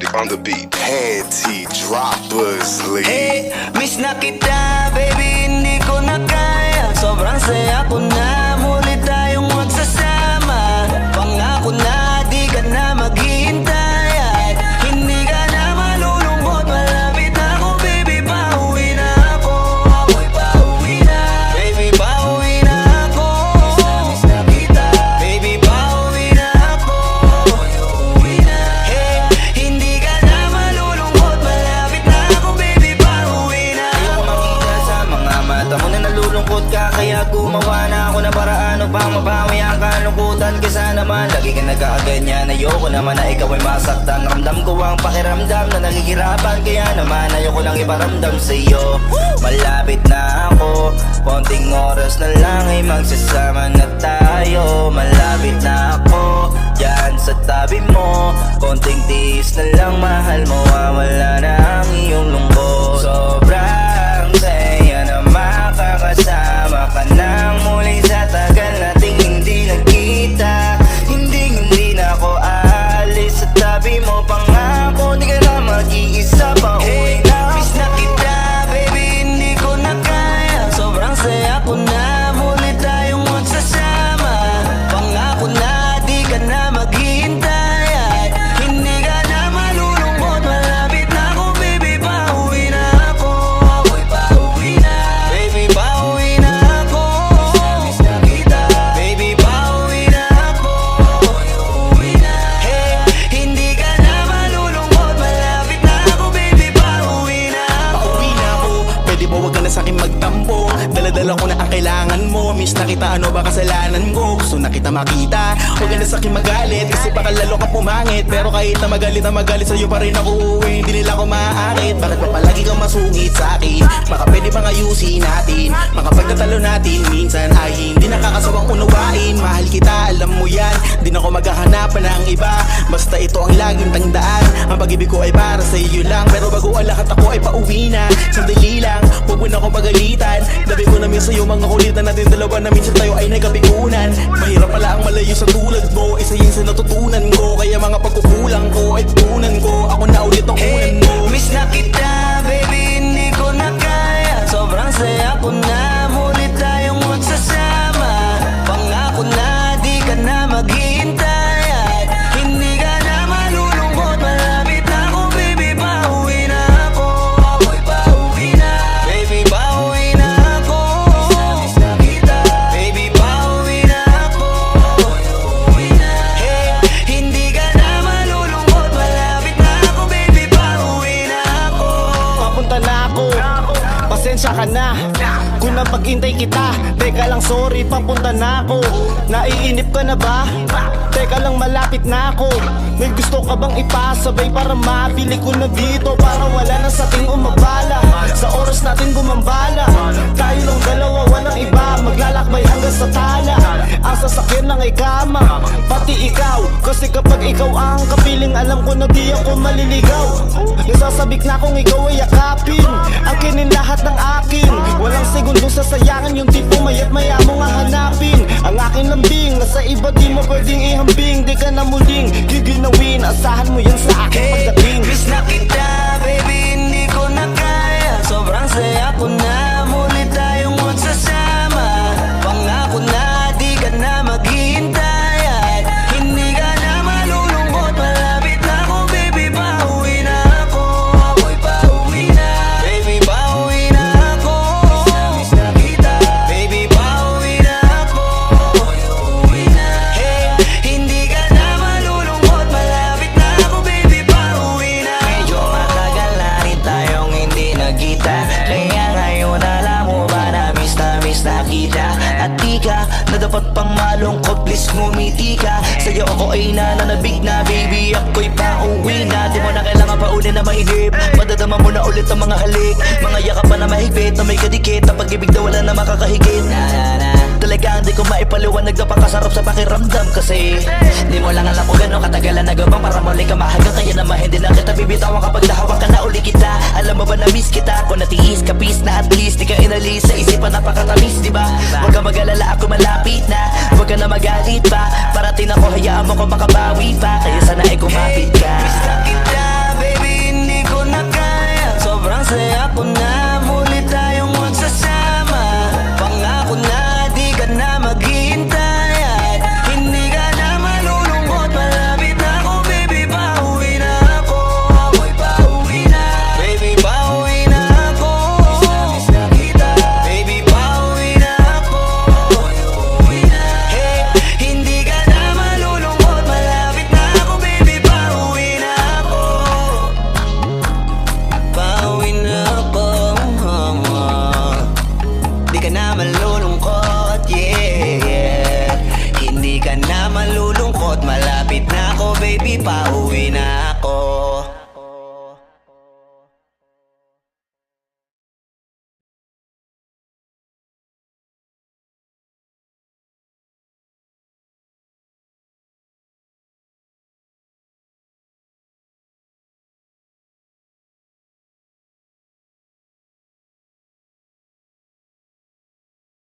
the on the beat. Panty droppers, lead. Hey, miss na kita, baby, hindi ko na kaya Sobrang saya ko na, nalulungkot ka Kaya gumawa na ako ng paraan upang mabawi ang kalungkutan. Kesa naman lagi ka nagkakaganyan Ayoko naman na ikaw ay masaktan. Ramdam ko ang pakiramdam na nagigirapan Kaya naman ayoko lang iparamdam sa iyo Malapit na ako Konting oras na lang ay magsasama na tayo. Malapit na ako Diyan sa tabi mo. Konting tiis na lang mahal mo na sa'kin magtampo Daladala ko na ang kailangan mo Miss. Na kita, ano ba kasalanan ko? Gusto na kita makita. Huwag ka na sa'kin magalit Kasi baka lalo ka pumangit. Pero kahit na magalit na magalit Sa'yo pa rin ako uuwi. Hindi nila ako maaakit. Bakit ba palagi kang masungit sa'kin? Baka pwede bang ayusin natin. Makapagtatalo natin Minsan ay hindi nakakasawang unawain. Mahal kita, alam mo yan. Di na ako maghahanapan ng iba. Basta ito ang laging tandaan. Ang pag-ibig ko ay para sa iyo lang. Pero bago ang lahat ako ay pauwi na. Sandali lang, huwag mo na akong pagalitan. Dabi ko namin sa'yo mga kulitan natin dalawa na minsan tayo ay nagkapigunan. Mahirap pala ang malayo sa tulad mo Isa yun sa natutunan ko. Kaya mga pagkukulang ko ay tutunan ko. Ako na ulit ang unan mo. Miss na kita, Pasensya ka na. Kung napag-intay kita Teka lang sorry papunta na ako. Naiinip ka na ba? Teka lang malapit na ako. May gusto ka bang ipasabay Para mabili ko na dito? Para wala na sa ating umabala. Sa oras natin gumambala Tayo lang dalawa walang iba. Maglalakbay hanggang sa tala. Ang sasakyan lang ay kama. Pati ikaw Kasi kapag ikaw ang kapiling Alam ko na di ako maliligaw. Nasasabik na kung ikaw ay yakapin. Ang kinin di mo pwedeng ihambing Di ka na muling giginawin. Asahan mo yan sa akin At di ka na dapat pang malungkot Please ngumiti ka. Sa'yo ako ay nananabig na Baby ako'y pauwi na. Di mo na kailangan pa uli na mainip Madadama mo na ulit ang mga halik. Mga yakap pa na mahigpit Na may kadikit Na pag-ibig na wala na makakahigit. Na, na, na. Talaga hindi ko maipaliwanag na pakasarap sa pakiramdam Kasi Di mo lang alam kung gano'ng katagalan nagabang Para muli ka mahagang Kaya naman hindi na kita bibitawan Kapag nahawak ka na uli kita. Alam mo ba na miss kita Kung natiis ka peace na at least Di ka inalis. Sa isipan napakatamis di ba? Huwag ka mag-alala ako malapit na. Huwag ka na magalit pa. Parating ako hayaan mo ko makabawi pa. Kaya sana ay kumapit ka